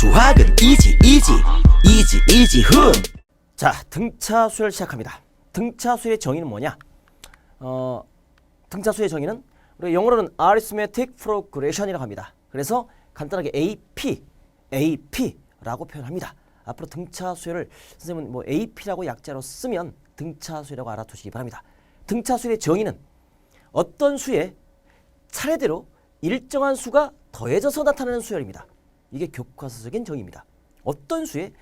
수학은 이지 이지 이지 이지 훈. 자 등차 수열 시작합니다. 등차 수의 정의는 뭐냐? 어 등차 수의 정의는 우리 영어로는 arithmetic progression이라고 합니다. 그래서 간단하게 AP, AP라고 표현합니다. 앞으로 등차 수열을 선생님은 뭐 AP라고 약자로 쓰면 등차 수열이라고 알아두시기 바랍니다. 등차 수의 정의는 어떤 수에 차례대로 일정한 수가 더해져서 나타나는 수열입니다. 이게 교과서적인 정의입니다. 어떤 수에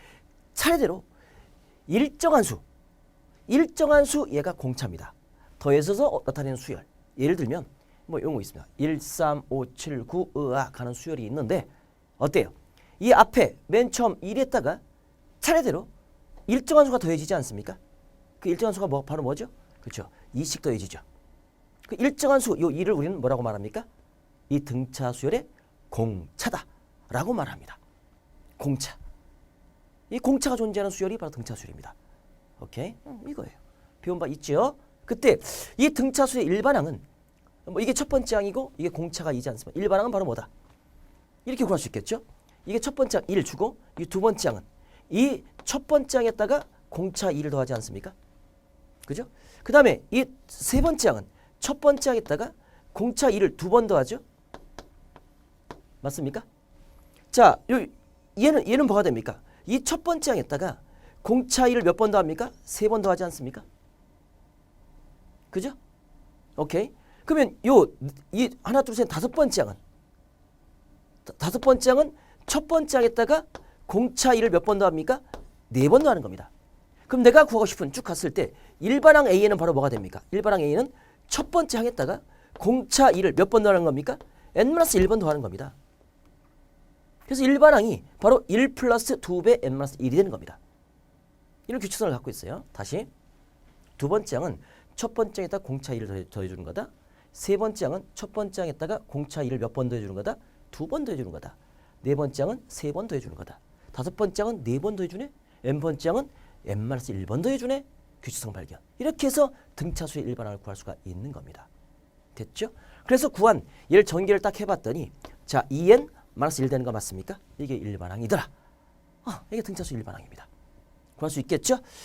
차례대로 일정한 수, 일정한 수 얘가 공차입니다. 더해져서 나타내는 수열. 예를 들면 뭐 이런 거 있습니다. 1, 3, 5, 7, 9, 으악 하는 수열이 있는데 어때요? 이 앞에 맨 처음 1에다가 차례대로 일정한 수가 더해지지 않습니까? 그 일정한 수가 뭐 바로 뭐죠? 그렇죠. 2씩 더해지죠. 그 일정한 수, 요 2를 우리는 뭐라고 말합니까? 이 등차 수열의 공차다 라고 말합니다. 공차. 이 공차가 존재하는 수열이 바로 등차 수열입니다. 오케이? 음, 이거예요. 배운 바 있죠? 그때 이 등차 수의 일반항은 뭐 이게 첫 번째 항이고 이게 공차가 이지 않습니까? 일반항은 바로 뭐다? 이렇게 구할 수 있겠죠? 이게 첫 번째 항 1을 주고 이 두 번째 항은 이 첫 번째 항에다가 공차 2를 더하지 않습니까? 그죠? 그 다음에 이 세 번째 항은 첫 번째 항에다가 공차 2를 두 번 더하죠? 맞습니까? 자, 요, 얘는, 얘는 뭐가 됩니까? 이 첫 번째 항에다가 공차 2를 몇 번 더 합니까? 세 번 더 하지 않습니까? 그죠? 오케이. 그러면 요, 이 하나, 둘, 셋, 다섯 번째 항은 다- 다섯 번째 항은 첫 번째 항에다가 공차 2를 몇 번 더 합니까? 네 번 더 하는 겁니다. 그럼 내가 구하고 싶은 쭉 갔을 때 일반항 A에는 바로 뭐가 됩니까? 일반항 A는 첫 번째 항에다가 공차 2를 몇 번 더 하는 겁니까? n-1번 더 하는 겁니다. 그래서 일반항이 바로 1 플러스 2배 n-1이 되는 겁니다. 이런 규칙성을 갖고 있어요. 다시 두 번째 항은 첫 번째 항에다 공차 2를 더해, 더해 주는 거다. 세 번째 항은 첫 번째 항에다가 공차 2를 몇번 더해 주는 거다. 두 번 더해 주는 거다. 네 번째 항은 세 번 더해 주는 거다. 다섯 번째 항은 네 번 더해 주네. n 번째 항은 n-1번 더해 주네. 규칙성 발견. 이렇게 해서 등차수의 일반항을 구할 수가 있는 겁니다. 됐죠? 그래서 구한 얘를 전개를 딱 해봤더니 자 2n 마이너스 1 되는 거 맞습니까? 이게 일반항이더라. 아, 이게 등차수 일반항입니다. 구할 수 있겠죠?